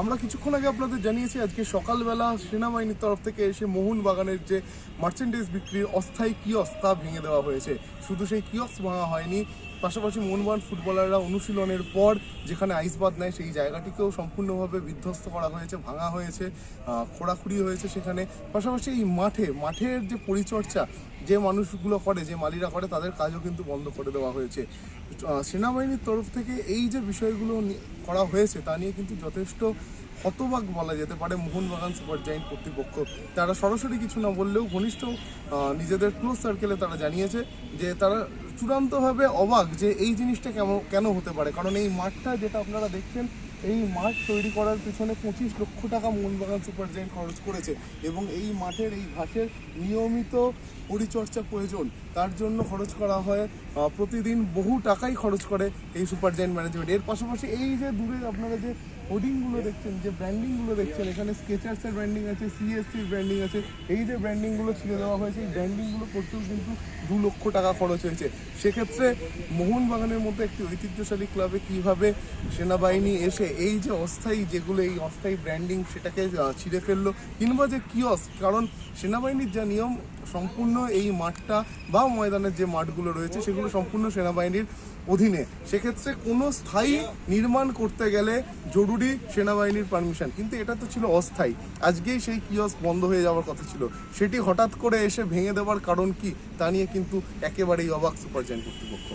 আমরা কিছুক্ষণ আগে আপনাদের জানিয়েছি, আজকে সকালবেলা সেনাবাহিনীর তরফ থেকে এসে মোহনবাগানের যে মার্চেন্ডেজ বিক্রির অস্থায়ী কিয়স তা ভেঙে দেওয়া হয়েছে। শুধু সেই কিয়স ভাঙা হয়নি, পাশাপাশি মোহনবাগান ফুটবলাররা অনুশীলনের পর যেখানে আইসবাদ নেয়, সেই জায়গাটিকেও সম্পূর্ণভাবে বিধ্বস্ত করা হয়েছে, ভাঙা হয়েছে খোঁড়াখুড়ি হয়েছে সেখানে। পাশাপাশি এই মাঠে, মাঠের যে পরিচর্যা, যে মানুষগুলো করে, যে মালিরা করে, তাদের কাজও কিন্তু বন্ধ করে দেওয়া হয়েছে। সেনাবাহিনীর তরফ থেকে এই যে বিষয়গুলো করা হয়েছে, তা নিয়ে কিন্তু যথেষ্ট হতবাক বলা যেতে পারে মোহনবাগান সুপার জায়েন্ট কর্তৃপক্ষ। তারা সরাসরি কিছু না বললেও ঘনিষ্ঠ নিজেদের ক্লোজ সার্কেলে তারা জানিয়েছে যে তারা চূড়ান্তভাবে অবাক যে এই জিনিসটা কেমন, কেন হতে পারে। কারণ এই মাঠটা যেটা আপনারা দেখছেন এই মাঠ তৈরি করার পিছনে পঁচিশ লক্ষ টাকা মোহনবাগান সুপার জায়েন্ট খরচ করেছে এবং এই মাঠের এই ঘাসের নিয়মিত পরিচর্যা প্রয়োজন। তার জন্য খরচ করা হয় প্রতিদিন বহু টাকাই খরচ করে এই সুপার জায়েন্ট ম্যানেজমেন্ট। এর পাশাপাশি এই যে দূরে আপনারা যে হোর্ডিংগুলো দেখছেন, যে ব্র্যান্ডিংগুলো দেখছেন, এখানে স্কেচার্সের ব্র্যান্ডিং আছে, সিএসসির ব্র্যান্ডিং আছে, এই যে ব্র্যান্ডিংগুলো ছিঁড়ে দেওয়া হয়েছে, এই ব্র্যান্ডিংগুলো করতেও কিন্তু দু লক্ষ টাকা খরচ হয়েছে। সেক্ষেত্রে মোহনবাগানের মতো একটি ঐতিহ্যশালী ক্লাবে কীভাবে সেনাবাহিনী এসে এই যে অস্থায়ী যেগুলো, এই অস্থায়ী ব্র্যান্ডিং সেটাকে ছিঁড়ে ফেলল কিংবা যে কিয়স কারণ সেনাবাহিনীর যা নিয়ম, সম্পূর্ণ এই মাঠটা বা ময়দানের যে মাঠগুলো রয়েছে, সেগুলো সম্পূর্ণ সেনাবাহিনীর অধীনে। সেক্ষেত্রে কোনো স্থায়ী নির্মাণ করতে গেলে জরুরি সেনাবাহিনীর পারমিশন কিন্তু এটা তো ছিল অস্থায়ী। আজকেই সেই কিয়স বন্ধ হয়ে যাওয়ার কথা ছিল। সেটি হঠাৎ করে এসে ভেঙে দেওয়ার কারণ কি, তা নিয়ে কিন্তু একেবারেই অবাক সুপারজাইন কর্তৃপক্ষ।